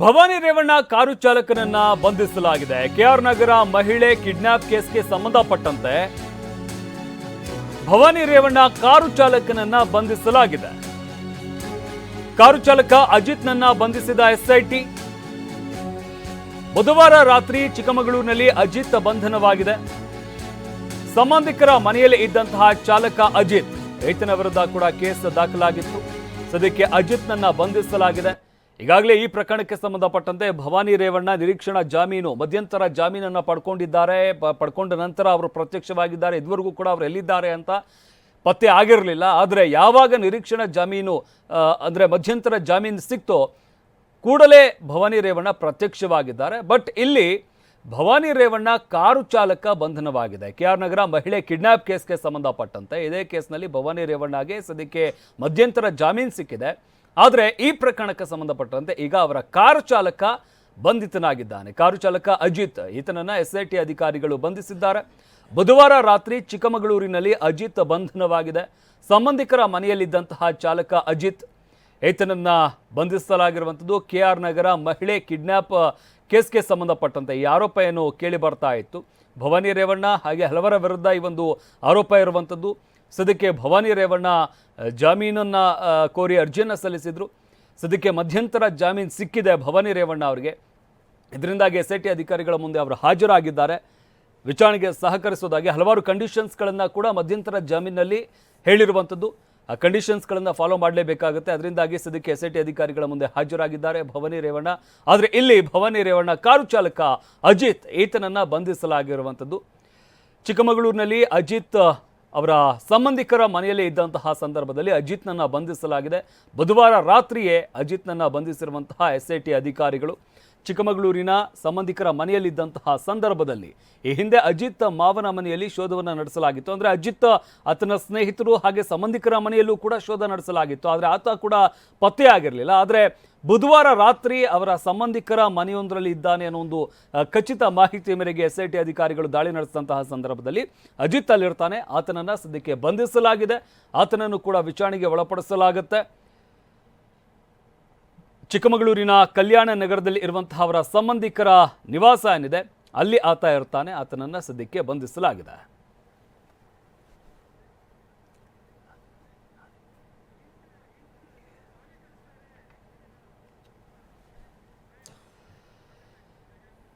Bhavani Revanna car ಚಾಲಕನನ್ನ ಬಂಧಿಸಲಾಗಿದೆ. K R ನಗರ ಮಹಿಳೆ kidnap ಕೇಸ್ಗೆ ಸಂಬಂಧಪಟ್ಟಂತೆ ಭವಾನಿ ರೇವಣ್ಣ ಕಾರು ಚಾಲಕನನ್ನ ಬಂಧಿಸಲಾಗಿದೆ. ಕಾರು ಚಾಲಕ ಅಜಿತ್ನನ್ನ ಬಂಧಿಸಿದ ಎಸ್ಐಟಿ ಬುಧವಾರ ರಾತ್ರಿ ಚಿಕ್ಕಮಗಳೂರಿನಲ್ಲಿ ಅಜಿತ್ ಬಂಧನವಾಗಿದೆ. ಸಂಬಂಧಿಕರ ಮನೆಯಲ್ಲಿ ಇದ್ದಂತಹ ಚಾಲಕ ಅಜಿತ್ ರೈತನ ವಿರುದ್ಧ ಕೂಡ ಕೇಸ್ ದಾಖಲಾಗಿತ್ತು. ಸದ್ಯಕ್ಕೆ ಅಜಿತ್ನನ್ನ ಬಂಧಿಸಲಾಗಿದೆ. ಈಗಾಗಲೇ ಈ ಪ್ರಕರಣಕ್ಕೆ ಸಂಬಂಧಪಟ್ಟಂತೆ ಭವಾನಿ ರೇವಣ್ಣ ನಿರೀಕ್ಷಣಾ ಜಾಮೀನು, ಮಧ್ಯಂತರ ಜಾಮೀನನ್ನು ಪಡ್ಕೊಂಡಿದ್ದಾರೆ. ಪಡ್ಕೊಂಡ ನಂತರ ಅವರು ಪ್ರತ್ಯಕ್ಷವಾಗಿದ್ದಾರೆ. ಇದುವರೆಗೂ ಕೂಡ ಅವರು ಎಲ್ಲಿದ್ದಾರೆ ಅಂತ ಪತ್ತೆ ಆಗಿರಲಿಲ್ಲ. ಆದರೆ ಯಾವಾಗ ನಿರೀಕ್ಷಣಾ ಜಾಮೀನು ಅಂದ್ರೆ ಮಧ್ಯಂತರ ಜಾಮೀನು ಸಿಕ್ತೋ ಕೂಡಲೇ ಭವಾನಿ ರೇವಣ್ಣ ಪ್ರತ್ಯಕ್ಷವಾಗಿದ್ದಾರೆ. ಬಟ್ ಇಲ್ಲಿ ಭವಾನಿ ರೇವಣ್ಣ ಕಾರು ಚಾಲಕ ಬಂಧನವಾಗಿದೆ. ಕೆ ಆರ್ ನಗರ ಮಹಿಳೆ ಕಿಡ್ನಾಪ್ ಕೇಸ್ಗೆ ಸಂಬಂಧಪಟ್ಟಂತೆ ಇದೇ ಕೇಸ್ನಲ್ಲಿ ಭವಾನಿ ರೇವಣ್ಣಗೆ ಸದ್ಯಕ್ಕೆ ಮಧ್ಯಂತರ ಜಾಮೀನು ಸಿಕ್ಕಿದೆ. ಆದರೆ ಈ ಪ್ರಕರಣಕ್ಕೆ ಸಂಬಂಧಪಟ್ಟಂತೆ ಈಗ ಅವರ ಕಾರು ಚಾಲಕ ಬಂಧಿತನಾಗಿದ್ದಾನೆ. ಕಾರು ಚಾಲಕ ಅಜಿತ್, ಈತನನ್ನು ಎಸ್ ಐ ಟಿ ಅಧಿಕಾರಿಗಳು ಬಂಧಿಸಿದ್ದಾರೆ. ಬುಧವಾರ ರಾತ್ರಿ ಚಿಕ್ಕಮಗಳೂರಿನಲ್ಲಿ ಅಜಿತ್ ಬಂಧನವಾಗಿದೆ. ಸಂಬಂಧಿಕರ ಮನೆಯಲ್ಲಿದ್ದಂತಹ ಚಾಲಕ ಅಜಿತ್ ಈತನನ್ನು ಬಂಧಿಸಲಾಗಿರುವಂಥದ್ದು ಕೆ ಆರ್ ನಗರ ಮಹಿಳೆ ಕಿಡ್ನ್ಯಾಪ್ ಕೇಸ್ಗೆ ಸಂಬಂಧಪಟ್ಟಂತೆ. ಈ ಆರೋಪ ಏನು ಕೇಳಿ ಬರ್ತಾ ಇತ್ತು. ಭವಾನಿ ರೇವಣ್ಣ ಹಾಗೆ ಹಲವರ ವಿರುದ್ಧ ಈ ಒಂದು ಆರೋಪ ಇರುವಂಥದ್ದು. ಸದ್ಯಕ್ಕೆ ಭವಾನಿ ರೇವಣ್ಣ ಜಾಮೀನನ್ನು ಕೋರಿ ಅರ್ಜಿಯನ್ನು ಸಲ್ಲಿಸಿದರು. ಸದ್ಯಕ್ಕೆ ಮಧ್ಯಂತರ ಜಾಮೀನು ಸಿಕ್ಕಿದೆ ಭವಾನಿ ರೇವಣ್ಣ ಅವರಿಗೆ. ಇದರಿಂದಾಗಿ ಎಸ್ ಐ ಟಿ ಅಧಿಕಾರಿಗಳ ಮುಂದೆ ಅವರು ಹಾಜರಾಗಿದ್ದಾರೆ. ವಿಚಾರಣೆಗೆ ಸಹಕರಿಸೋದಾಗಿ ಹಲವಾರು ಕಂಡೀಷನ್ಸ್ಗಳನ್ನು ಕೂಡ ಮಧ್ಯಂತರ ಜಾಮೀನಲ್ಲಿ ಹೇಳಿರುವಂಥದ್ದು. ಆ ಕಂಡೀಷನ್ಸ್ಗಳನ್ನು ಫಾಲೋ ಮಾಡಲೇಬೇಕಾಗುತ್ತೆ. ಅದರಿಂದಾಗಿ ಸದ್ಯಕ್ಕೆ ಎಸ್ ಐ ಟಿ ಅಧಿಕಾರಿಗಳ ಮುಂದೆ ಹಾಜರಾಗಿದ್ದಾರೆ ಭವಾನಿ ರೇವಣ್ಣ. ಆದರೆ ಇಲ್ಲಿ ಭವಾನಿ ರೇವಣ್ಣ ಕಾರು ಚಾಲಕ ಅಜಿತ್, ಈತನನ್ನು ಬಂಧಿಸಲಾಗಿರುವಂಥದ್ದು. ಚಿಕ್ಕಮಗಳೂರಿನಲ್ಲಿ ಅಜಿತ್ ಅವರ ಸಂಬಂಧಿಕರ ಮನೆಯಲ್ಲೇ ಇದ್ದಂತಹ ಸಂದರ್ಭದಲ್ಲಿ ಅಜಿತ್ನನ್ನ ಬಂಧಿಸಲಾಗಿದೆ. ಬುಧವಾರ ರಾತ್ರಿಯೇ ಅಜಿತ್ನನ್ನ ಬಂಧಿಸಿರುವಂತಹ ಎಸ್ ಐ ಟಿ ಅಧಿಕಾರಿಗಳು ಚಿಕ್ಕಮಗಳೂರಿನ ಸಂಬಂಧಿಕರ ಮನೆಯಲ್ಲಿದ್ದಂತಹ ಸಂದರ್ಭದಲ್ಲಿ ಈ ಹಿಂದೆ ಅಜಿತ್ ಮಾವನ ಮನೆಯಲ್ಲಿ ಶೋಧವನ್ನು ನಡೆಸಲಾಗಿತ್ತು. ಅಂದರೆ ಅಜಿತ್ ಆತನ ಸ್ನೇಹಿತರು ಹಾಗೆ ಸಂಬಂಧಿಕರ ಮನೆಯಲ್ಲೂ ಕೂಡ ಶೋಧ ನಡೆಸಲಾಗಿತ್ತು. ಆದರೆ ಆತ ಕೂಡ ಪತ್ತೆಯಾಗಿರಲಿಲ್ಲ. ಆದರೆ ಬುಧವಾರ ರಾತ್ರಿ ಅವರ ಸಂಬಂಧಿಕರ ಮನೆಯೊಂದರಲ್ಲಿ ಇದ್ದಾನೆ ಅನ್ನೋ ಒಂದು ಖಚಿತ ಮಾಹಿತಿ ಮೇರೆಗೆ ಎಸ್ ಐ ಟಿ ಅಧಿಕಾರಿಗಳು ದಾಳಿ ನಡೆಸಿದಂತಹ ಸಂದರ್ಭದಲ್ಲಿ ಅಜಿತ್ ಅಲ್ಲಿರ್ತಾನೆ. ಆತನನ್ನು ಸದ್ಯಕ್ಕೆ ಬಂಧಿಸಲಾಗಿದೆ. ಆತನನ್ನು ಕೂಡ ವಿಚಾರಣೆಗೆ ಒಳಪಡಿಸಲಾಗುತ್ತೆ. ಚಿಕ್ಕಮಗಳೂರಿನ ಕಲ್ಯಾಣ ನಗರದಲ್ಲಿ ಇರುವಂತಹ ಅವರ ಸಂಬಂಧಿಕರ ನಿವಾಸ ಏನಿದೆ ಅಲ್ಲಿ ಆತ ಇರ್ತಾನೆ ಆತನನ್ನ ಸದ್ಯಕ್ಕೆ ಬಂಧಿಸಲಾಗಿದೆ.